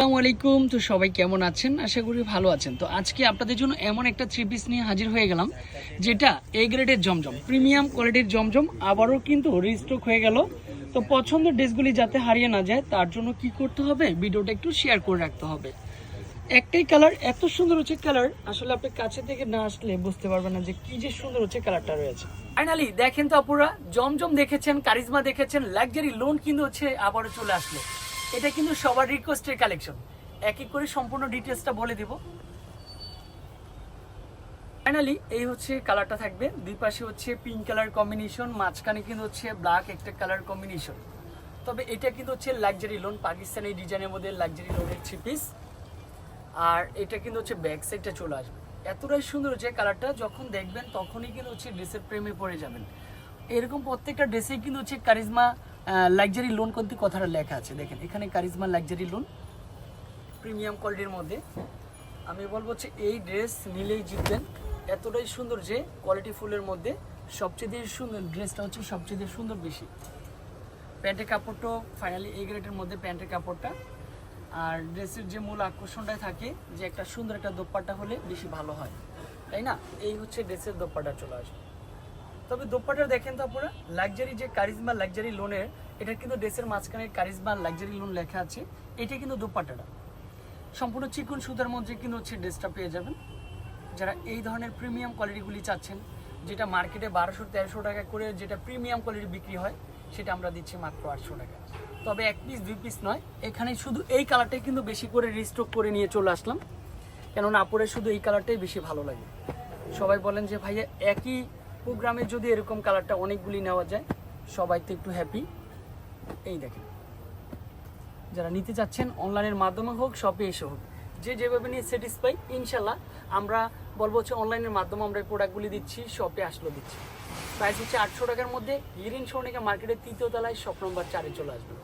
আসসালামু আলাইকুম। তো সবাই কেমন আছেন? আশা করি ভালো আছেন। তো আজকে আপনাদের জন্য এমন একটা থ্রি পিস নিয়ে হাজির হয়ে গেলাম, যেটা এ গ্রেডের জমজম প্রিমিয়াম কোয়ালিটির জমজম, আবারও কিন্তু রিস্টক হয়ে গেল। তো পছন্দের ড্রেসগুলি যাতে হারিয়ে না যায়, তার জন্য কি করতে হবে? ভিডিওটা একটু শেয়ার করে রাখতে হবে। একটাই কালার এত সুন্দর হচ্ছে কালার আসলে আপনি কাছে থেকে না আসলে বুঝতে পারবেন না যে কি যে সুন্দর হচ্ছে কালারটা রয়েছে। ফাইনালি দেখেন তো আপুরা, জমজম দেখেছেন কারিজমা দেখেছেন লাক্সারি লোন কিন্তু হচ্ছে আবারও চলে আসলো। এটা কিন্তু সবার রিকোয়েস্টের কালেকশন এক এক করে সম্পূর্ণ ডিটেলসটা বলে দিব। ফাইনালি এই হচ্ছে কালারটা থাকবে। দুই পাশে হচ্ছে পিঙ্ক কালার কম্বিনেশন মাঝখানে কিন্তু হচ্ছে ব্ল্যাক একটা কালার কম্বিনেশন তবে এটা কিন্তু হচ্ছে লাক্সারি লোন পাকিস্তানি ডিজাইনের মধ্যে লাক্সারি লোনের থ্রি পিস আর এটা কিন্তু হচ্ছে ব্যাক সাইডটা চলে আসবে। এতটাই সুন্দর হচ্ছে কালারটা যখন দেখবেন তখনই কিন্তু হচ্ছে ড্রেসের প্রেমে পড়ে যাবেন। এরকম প্রত্যেকটা ড্রেসে কিন্তু হচ্ছে কারিজমা লাক্সারি লোন করতে কথাটা লেখা আছে? দেখেন, এখানে কারিজমা লাক্সারি লোন প্রিমিয়াম কোয়ালিটির মধ্যে। আমি বলব হচ্ছে এই ড্রেস নিলেই জিতবেন। এতটাই সুন্দর যে কোয়ালিটি ফুলের মধ্যে সবচেয়ে সুন্দর ড্রেসটা হচ্ছে সবচেয়ে সুন্দর বেশি। প্যান্টের কাপড়টাও ফাইনালি এই গ্রেডের মধ্যে প্যান্টের কাপড়টা। আর ড্রেসের যে মূল আকর্ষণটাই থাকে যে একটা সুন্দর একটা দোপাট্টা হলে বেশি ভালো হয়। তাই না? এই হচ্ছে ড্রেসের দোপাট্টা চলে আসবে। তবে দোপাট্টা দেখেন তো আপনারা লাক্সারি যে কারিজমা লাক্সারি লোনের এটা কিন্তু ড্রেসের মাঝখানে কারিজমা লাক্সারি লোন লেখা আছে। এটা কিন্তু দোপাট্টাটা। সম্পূর্ণ চিকুন সুতার মধ্যে কিন্তু হচ্ছে ড্রেসটা পেয়ে যাবেন। যারা এই ধরনের প্রিমিয়াম কোয়ালিটিগুলি চাচ্ছেন, যেটা মার্কেটে বারোশো, তেরোশো টাকা করে যেটা প্রিমিয়াম কোয়ালিটি বিক্রি হয়, সেটা আমরা দিচ্ছি মাত্র আটশো টাকা। তবে এক পিস দুই পিস নয়, এখানে শুধু এই কালারটাই কিন্তু বেশি করে রিস্টক করে নিয়ে চলে আসলাম। কেননা আপুরে শুধু এই কালারটাই বেশি ভালো লাগে। সবাই বলেন যে ভাইয়া, একই প্রোগ্রামে যদি এরকম কালারটা অনেকগুলি নেওয়া যায়, সবাই তো একটু হ্যাপি এই দেখেন। যারা নিতে চাচ্ছেন অনলাইনের মাধ্যমে হোক শপে এসে হোক, যে যেভাবে নিয়ে স্যাটিসফাই ইনশাল্লাহ আমরা বলব হচ্ছে অনলাইনের মাধ্যমে আমরা এই প্রোডাক্টগুলি দিচ্ছি শপে আসলো দিচ্ছি। প্রাইস হচ্ছে আটশো টাকার মধ্যে, হিরিন সোনিকা মার্কেটের তৃতীয় তলায় শপ নম্বর চারে চলে আসবে।